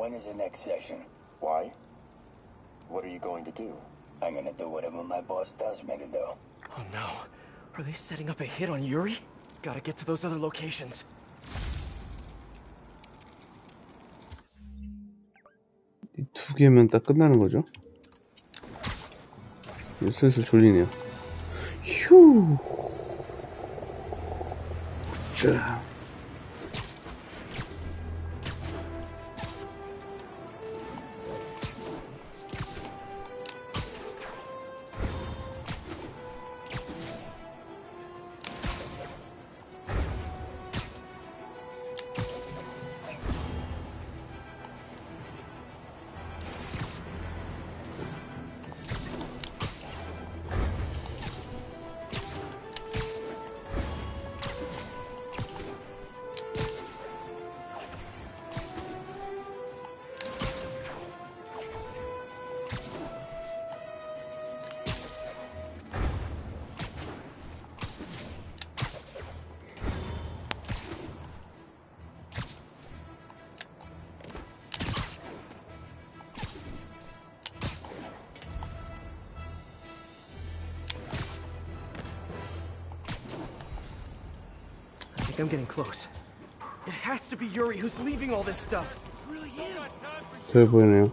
When is the next session? Why? What are you going to do? I'm gonna do whatever my boss tells me to do. Oh no. Are they setting up a hit on Yuri? Gotta get to those other locations. 이 두 개면 딱 끝나는 거죠. 이제 슬슬 졸리네요. 휴. 자. I'm getting close. It has to be Yuri who's leaving all this stuff. It really am.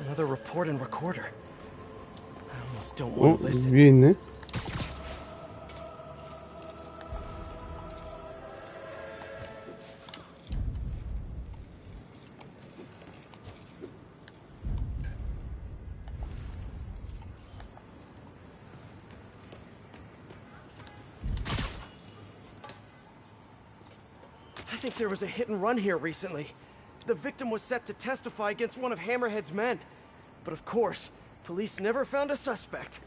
Another report and recorder. I almost don't want to listen. Think there was a hit and run here recently. The victim was set to testify against one of Hammerhead's men. But of course, police never found a suspect.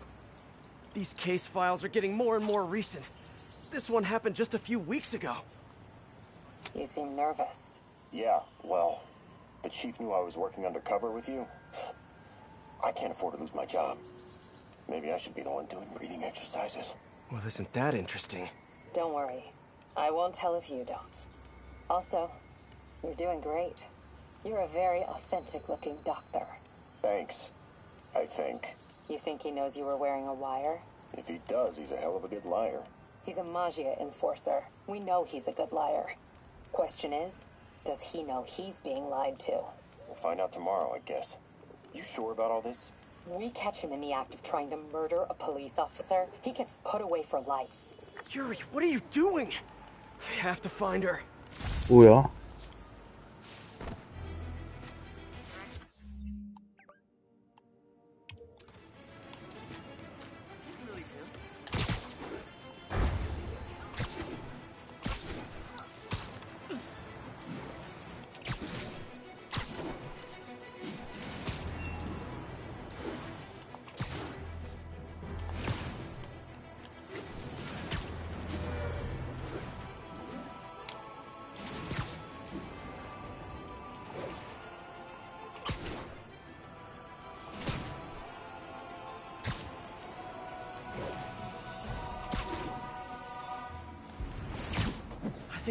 These case files are getting more and more recent. This one happened just a few weeks ago. You seem nervous. Yeah, well, the chief knew I was working undercover with you. I can't afford to lose my job. Maybe I should be the one doing breathing exercises. Well, isn't that interesting? Don't worry. I won't tell if you don't. Also, you're doing great. You're a very authentic looking doctor. Thanks. I think. You think he knows you were wearing a wire? If he does, he's a hell of a good liar. He's a Magia enforcer. We know he's a good liar. Question is, does he know he's being lied to? We'll find out tomorrow, I guess. You sure about all this? We catch him in the act of trying to murder a police officer, he gets put away for life. Yuri, what are you doing? I have to find her. 뭐야?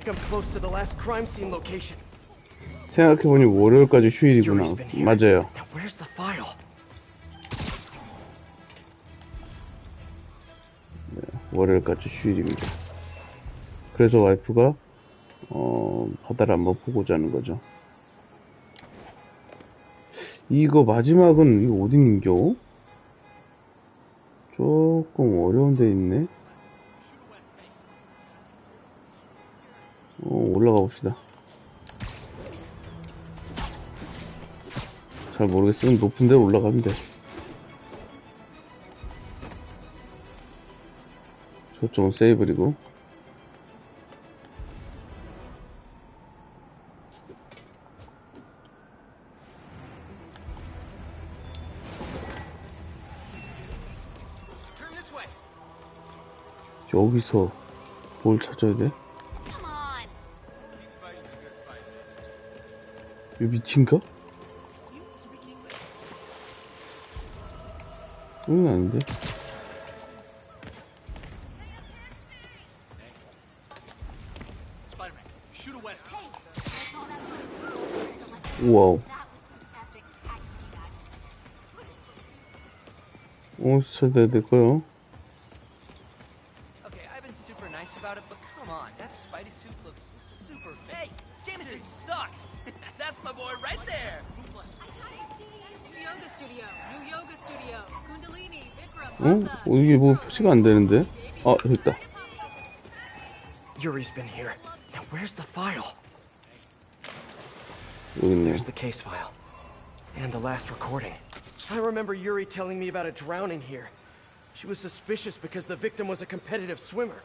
Think I'm close to the last crime scene location. 생각해보니 월요일까지 휴일이구나. 맞아요. Now where's the file? 월요일까지 휴일입니다. 그래서 와이프가 어, 바다를 한번 보고 자는 거죠. 이거 마지막은 이거 어딘겨? 잘 모르겠으면 높은 데로 올라가면 돼. 저쪽은 세이블이고. 여기서 뭘 찾아야 돼? 이 밑인가? Okay, I've been super nice about it, but come on, that Spidey suit looks super. Hey, Jameson sucks. That's my boy right there. 어? Hatha. 어, 이게 뭐 표시가 안 되는데? 아, 여기 있다. Yuri's been here. Now where's the file? 여기 있네. There's the case file. And the last recording. I remember Yuri telling me about a drowning here. She was suspicious because the victim was a competitive swimmer.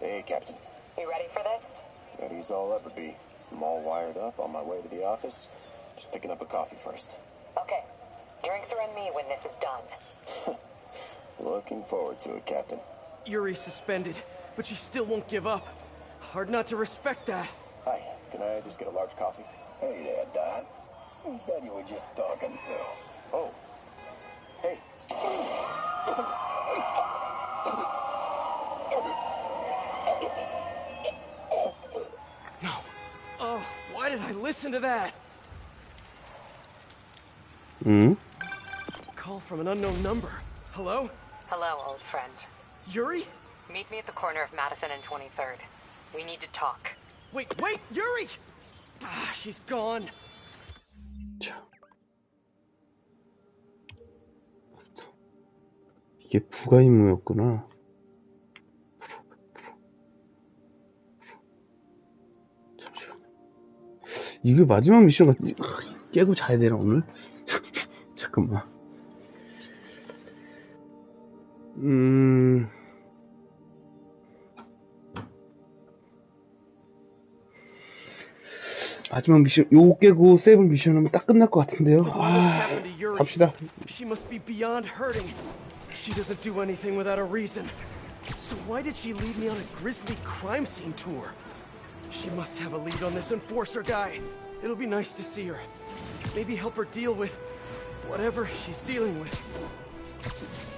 Hey, Captain. You ready for this? Ready as I'll ever be. I'm all wired up on my way to the office. Just picking up a coffee first. Okay. Drinks are on me when this is done. Looking forward to it, Captain. Yuri's suspended, but she still won't give up. Hard not to respect that. Hi, can I just get a large coffee? Hey there, Dot. Who's that you were just talking to? Oh. Hey. listen to that? 응? Call from an unknown number. Hello? Hello, old friend. Yuri? Meet me at the corner of Madison and 23rd. We need to talk. Wait, wait, Yuri! Ah, she's gone. 자. 이게 부가 임무였구나. 이게 마지막 미션 같지? 깨고 자야 되나, 오늘? 잠깐만. 음. 마지막 미션, 요거 깨고 세이브 미션 하면 딱 끝날 것 같은데요. 아, 갑시다. she must be beyond hurting. She doesn't do anything without a reason. So why did she lead me on a grisly crime scene tour? She must have a lead on this enforcer guy. It'll be nice to see her. Maybe help her deal with whatever she's dealing with.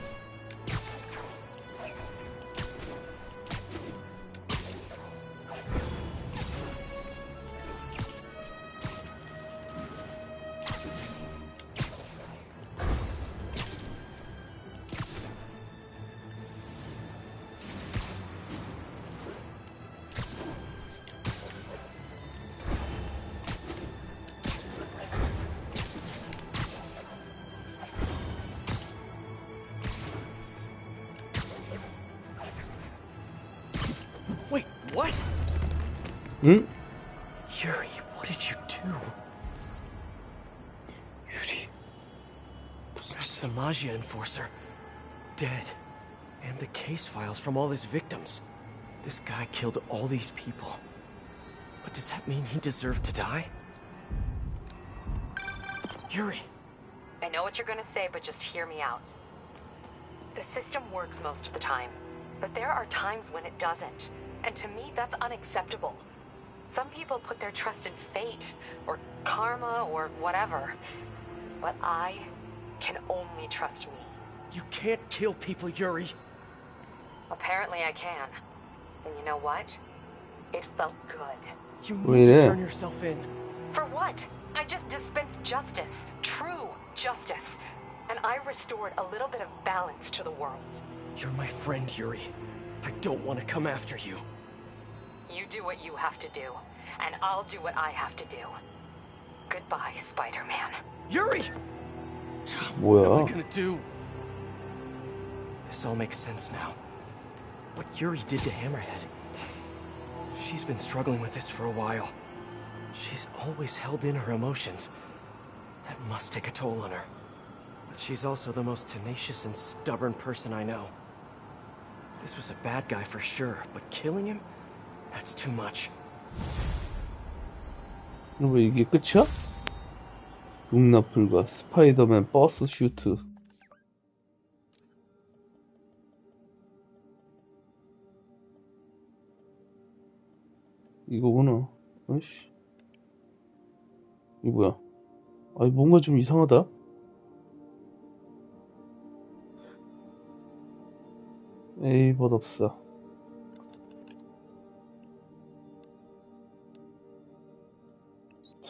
Hmm? Yuri, what did you do? Yuri. That's the Magia Enforcer. Dead. And the case files from all his victims. This guy killed all these people. But does that mean he deserved to die? Yuri. I know what you're gonna say, but just hear me out. The system works most of the time, but there are times when it doesn't. And to me, that's unacceptable. Some people put their trust in fate, or karma, or whatever. But I can only trust me. you can't kill people, Yuri. Apparently, I can. And you know what? It felt good. You Wait, need to turn yourself in. For what? I just dispensed justice. True justice. And I restored a little bit of balance to the world. You're my friend, Yuri. I don't want to come after you. You do what you have to do, and I'll do what I have to do. Goodbye, Spider Man. Yuri! Tom, What am I gonna do? This all makes sense now. What Yuri did to Hammerhead. She's been struggling with this for a while. She's always held in her emotions. That must take a toll on her. But she's also the most tenacious and stubborn person I know. This was a bad guy for sure, but killing him? That's too much. 왜 이게 끝이야? 용납불가 스파이더맨 버스 슈트 이거구나 아이씨 이거 뭐야 아니 뭔가 좀 이상하다 에이, 멋 없어.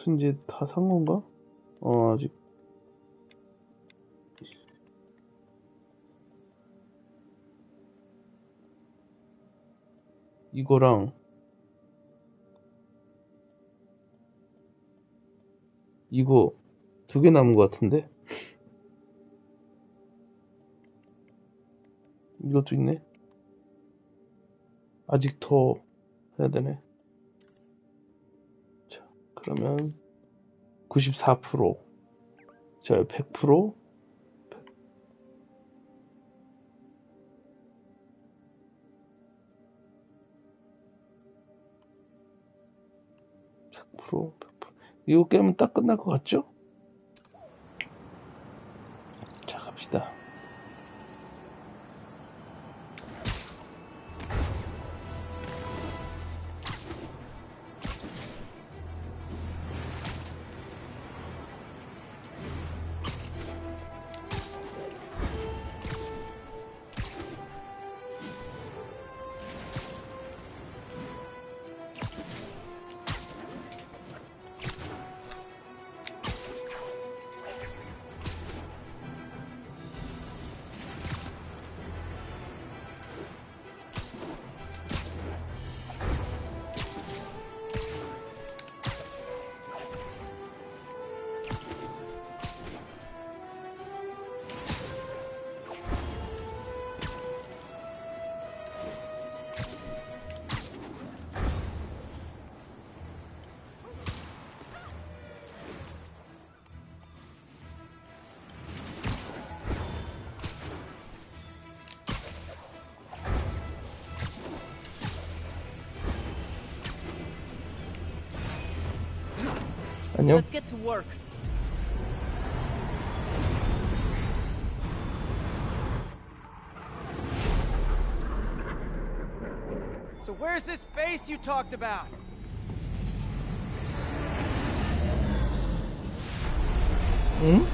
이제 다산 건가? 어, 아직. 이거랑 이거 두 개 남은 것 같은데? 이것도 있네. 아직 더 해야 되네. 자, 그러면 94%. 자, 100%. 100%, 100%. 이거 깨면 딱 끝날 것 같죠? 안녕. Let's get to work. So where's this base you talked about? 응?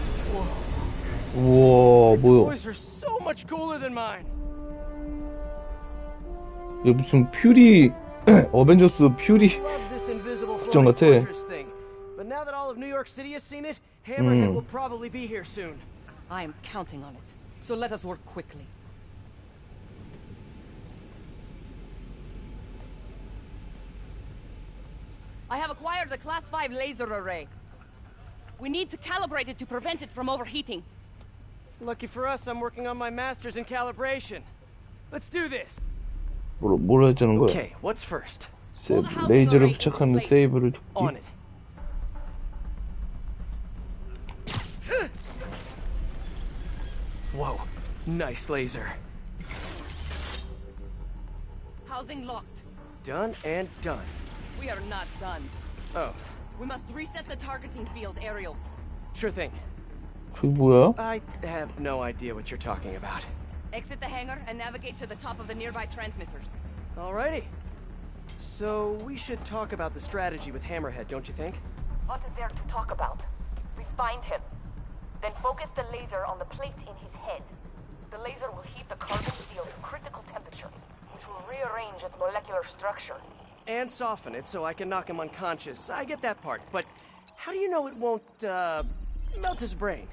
우와, 뭐야. Boys are so much cooler than mine. 이게 무슨 퓨리, 어벤져스 퓨리. Love this invisible 걱정 floating 같아. New York City has seen it, Hammerhead 음. will probably be here soon. I am counting on it. So let us work quickly. I have acquired a Class 5 laser array. We need to calibrate it to prevent it from overheating. Lucky for us, I'm working on my master's in calibration. Let's do this. 뭐, 뭘 하자는 거야? Okay, what's first? 세이브, 레이저를 부착하는 세이브를 On 돕기. it. Whoa, nice laser. Housing locked. Done and done. We are not done. Oh. We must reset the targeting field, Aerials. Sure thing. Well. I have no idea what you're talking about. Exit the hangar and navigate to the top of the nearby transmitters. Alrighty. So, we should talk about the strategy with Hammerhead, don't you think? What is there to talk about? We find him, Then focus the laser on the plate in his head. The laser will heat the carbon steel to critical temperature, which will rearrange its molecular structure. And soften it so I can knock him unconscious. I get that part, but how do you know it won't, uh, melt his brain?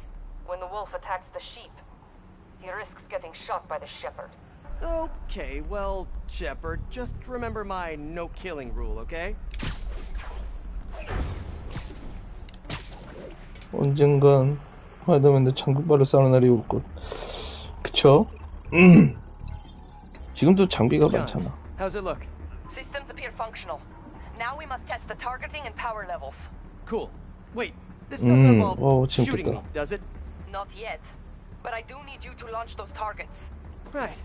When the wolf attacks the sheep, he risks getting shot by the shepherd. Okay, well, Shepard, just remember my no killing rule, okay? 언젠간 화이더맨도 장비발로 싸우는 날이 올 것. 그쵸? 음. 지금도 장비가. 많잖아. How's it look? Systems appear functional. Now we must test the targeting and power levels. Cool. Wait, this doesn't 음, involve 어, shooting me, does it? Not yet. But I do need you to launch those targets. Right.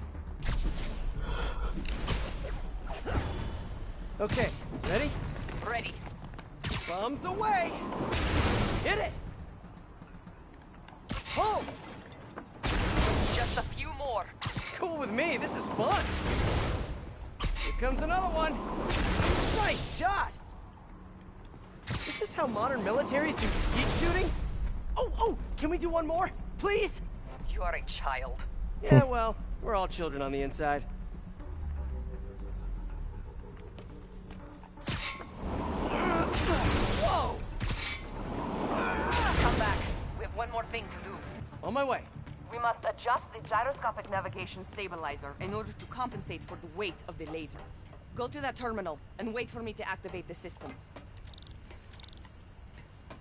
Okay, ready? Ready. Bombs away! Hit it! Just a few more. Cool with me, this is fun! Here comes another one! Nice shot! Is this how modern militaries do skeet shooting? Oh, oh, can we do one more? Please? You are a child. Yeah, well, We're all children on the inside. one more thing to do. On my way. We must adjust the gyroscopic navigation stabilizer in order to compensate for the weight of the laser. Go to that terminal and wait for me to activate the system.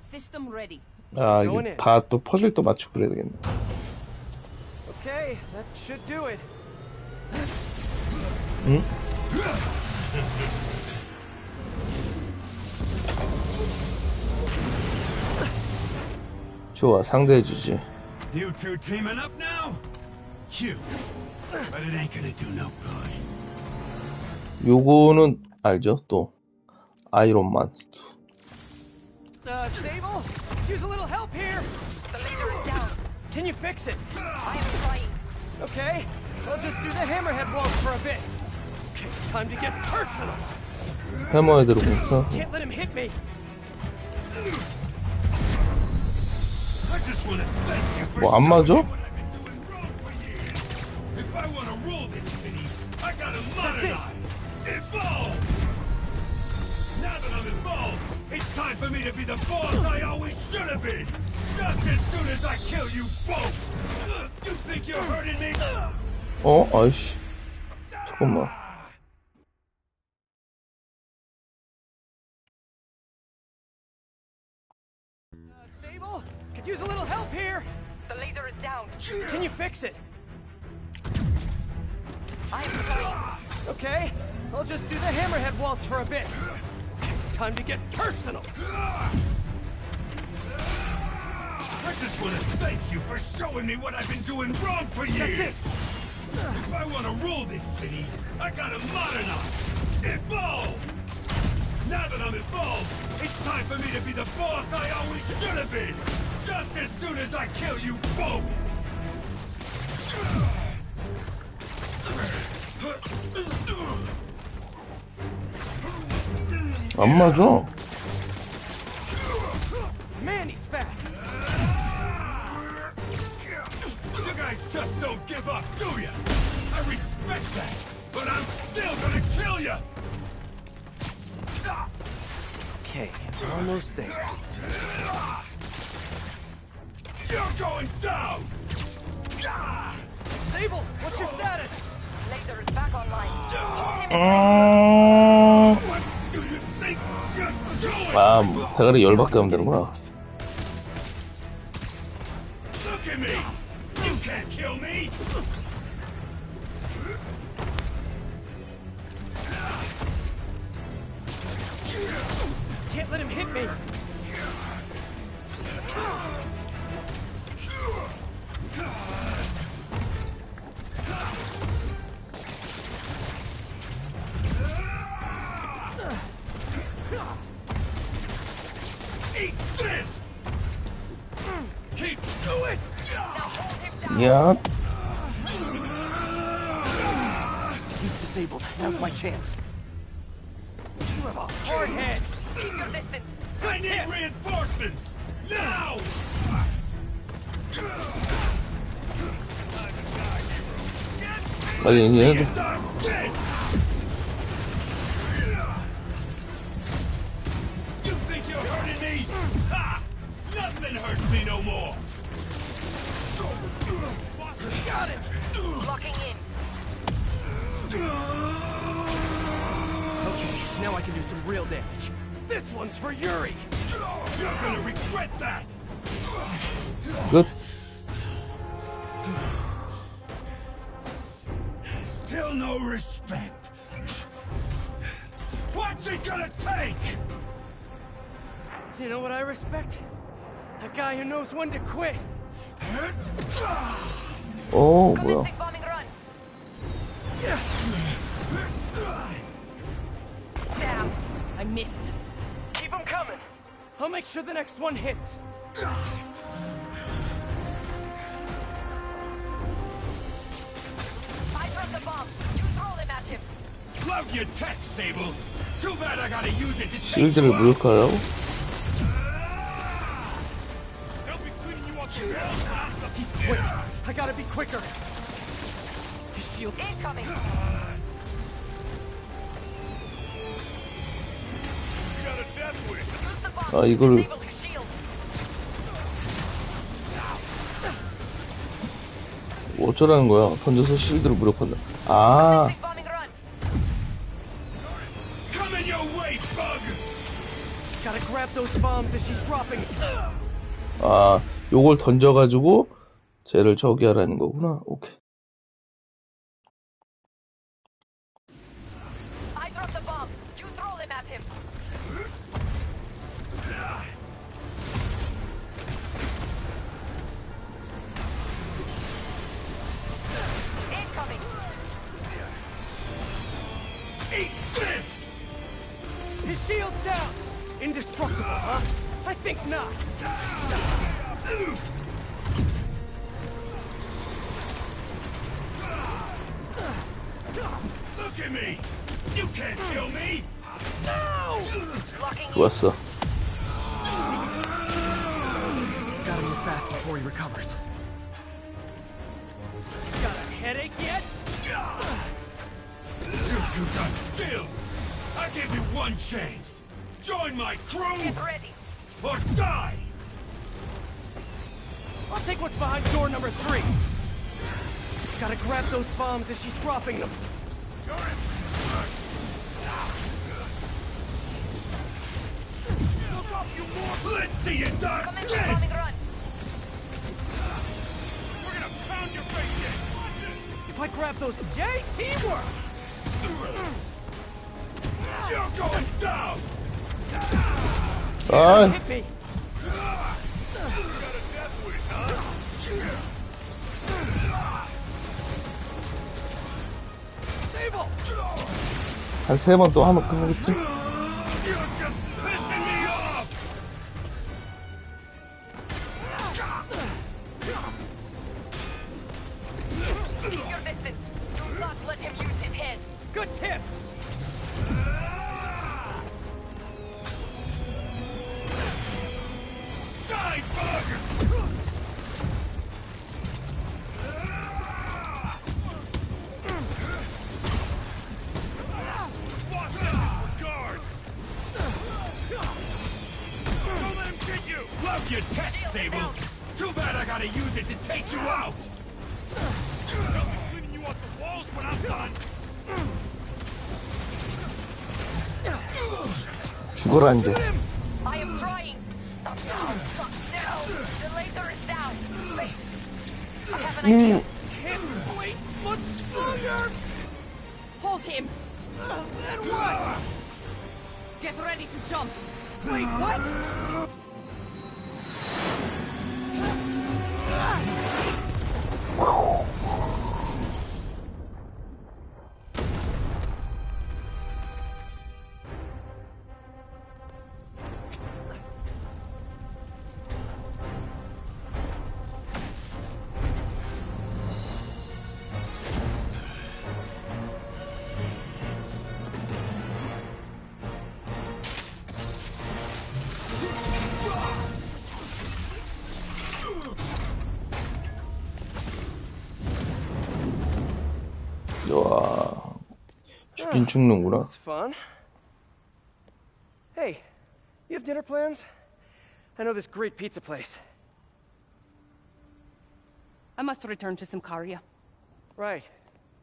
System ready. 아 Going 이게 in. 다 또 퍼즐 또 맞추고 그래야 되겠네. Okay, that should do it. 좋아 상대해주지. You two teaming up now? Cute. But it ain't gonna do no good. 요거는 알죠 또 아이론만. Uh, Sable? Use a little help here! The laser is down. Can you fix it? I am trying. Okay, I'll just do the hammerhead walk for a bit. Okay, time to get personal. 해머헤드로 공사. Can't let him hit me. 뭐 안 맞아? what I've been doing wrong for years. Could use a little help here. The laser is down. Can you fix it? I am trying. Okay, I'll just do the hammerhead waltz for a bit. Time to get personal. I just want to thank you for showing me what I've been doing wrong for years. That's it. If I want to rule this city, I gotta modernize, evolve. Now that I'm involved, it's time for me to be the boss I always should have been. Just as soon as I kill you both! I'm. Man, he's fast. You guys just don't give up, do you? I respect that, but I'm still gonna kill you. Okay, almost there. You're going down! Ah! Sable, what's your status? Laser is back online. 아, 대가리 열밖에 안 되는구나. Yup. He's disabled. Now's my chance. You have a hard head. Keep your distance. I need reinforcements now. Блин, нет. You think you're hurting me? Ha! Nothing hurts me no more. Got it. Locking in. Okay, now I can do some real damage. This one's for Yuri. You're gonna regret that! 끝. Still no respect. What's it gonna take? You know what I respect? A guy who knows when to quit. Oh, bro. Damn, I missed. Keep them coming. I'll make sure the next one hits. I dropped the bomb. You throw them at him. Love your tech, Sable. Too bad I gotta use it to change. The blue color. quicker. His shield. Incoming. You got a death wish. 아 이걸 어쩌라는 거야? 던져서 실드를 무력한다. 아. 아, 요걸 던져가지고 쟤를 저기 하라는 거구나. 오케이. blocking me! You can't kill me! No! What's up? Gotta move fast before he recovers. Got a headache yet? You two got filled! I gave you one chance! Join my crew! Get ready! Or die! I'll take what's behind door number three! Gotta grab those bombs as she's dropping them! Let's see you die! Come in for bombing run. We're gonna pound your face in! If I grab those... Yay, teamwork! You're going down! 아, Hit me! Sable! 한 세 번 또 하면 끝나겠지? Much longer! Hold him! Then what? Get ready to jump! Wait, what? 와, 죽긴 죽는구나. was fun. Hey, you have dinner plans? I know this great pizza place. I must return to Simcaria. Right.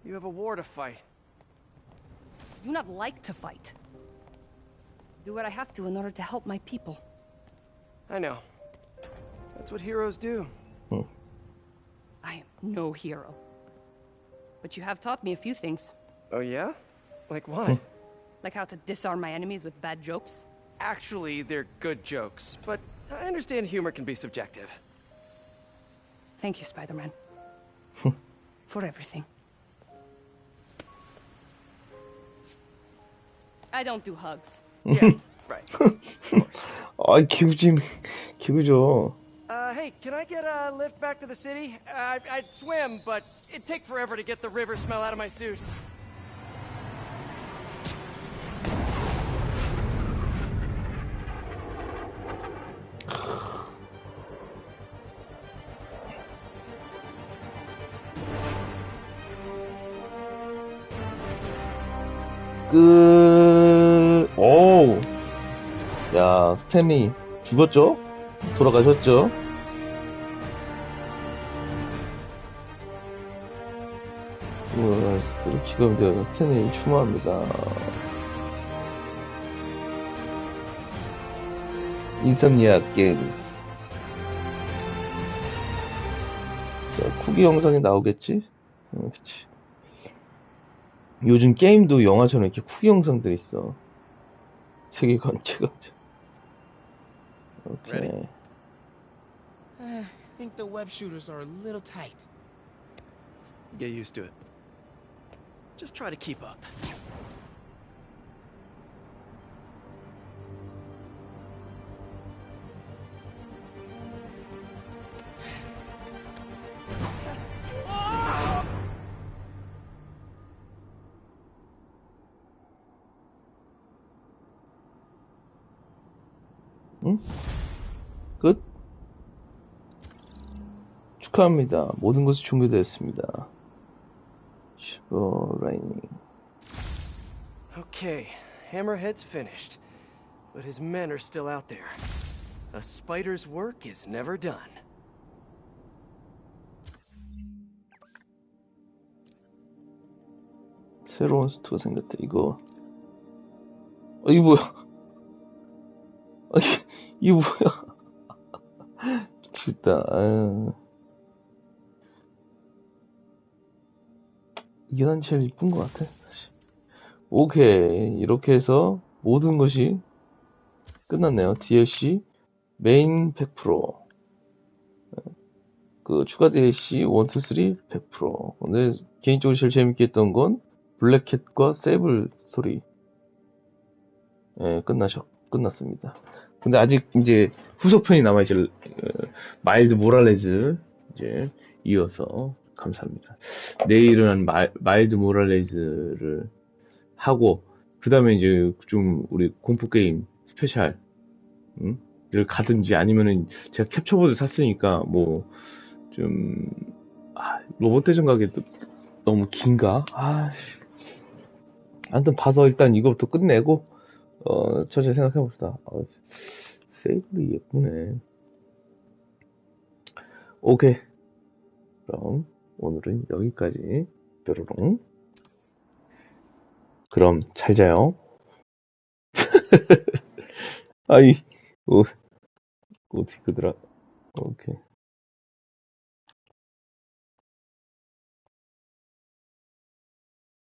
You have a war to fight. I do not like to fight. Do what I have to in order to help my people. I know. That's what heroes do. I am no hero. But you have taught me a few things, Oh, yeah? Like what? like how to disarm my enemies with bad jokes. Actually, they're good jokes, but I understand humor can be subjective. Thank you, Spider-Man. For everything. I don't do hugs. Yeah, right. 아, 기우진, 기우죠. Uh, hey, can I get a lift back to the city? Uh, I'd swim, but it'd take forever to get the river smell out of my suit. 끝. 오. 야, 스탠리 죽었죠? 돌아가셨죠? 지금 되어 스탠리 추모합니다. 인썸니아 게임스. 자, 쿠기 영상이 나오겠지? 어, 그치. 요즘 게임도 영화처럼 이렇게 후기 영상들 있어. 세계관 체감자. 오케이. I think the web shooters are a little tight. Get used to it. Just try to keep up. 끝. 축하합니다. 모든 것이 준비되었습니다. 슈퍼 라이닝. Okay, Hammerhead's finished. But his men are still out there. A spider's work is never done. 새로운 스토어가 생겼다. 이거. 어, 이거 뭐야? 아니, 이거 뭐야? 미치겠다. 아유. 이게 난 제일 이쁜 것 같아. 오케이. 이렇게 해서 모든 것이 끝났네요. DLC 메인 100%. 그 추가 DLC 1, 2, 3 100%. 근데 개인적으로 제일 재밌게 했던 건 블랙캣과 세이블 스토리. 예, 끝나셨, 끝났습니다. 근데 아직 이제 후속편이 남아있죠. 어, 마일드 모랄레즈 이제 이어서 감사합니다. 내일은 마, 마일드 모랄레즈를 하고 그 다음에 이제 좀 우리 공포 게임 스페셜 응? 를 가든지 아니면은 제가 캡처보드 샀으니까 뭐 좀 아, 로봇 대전 가기 또 너무 긴가? 아, 아무튼 봐서 일단 이거부터 끝내고 어 천천히 생각해 봅시다. 어, 세이블이 예쁘네. 오케이. 그럼 오늘은 여기까지. 뾰로롱. 그럼 잘 자요. 아이, 어, 어떻게 끄더라. 오케이.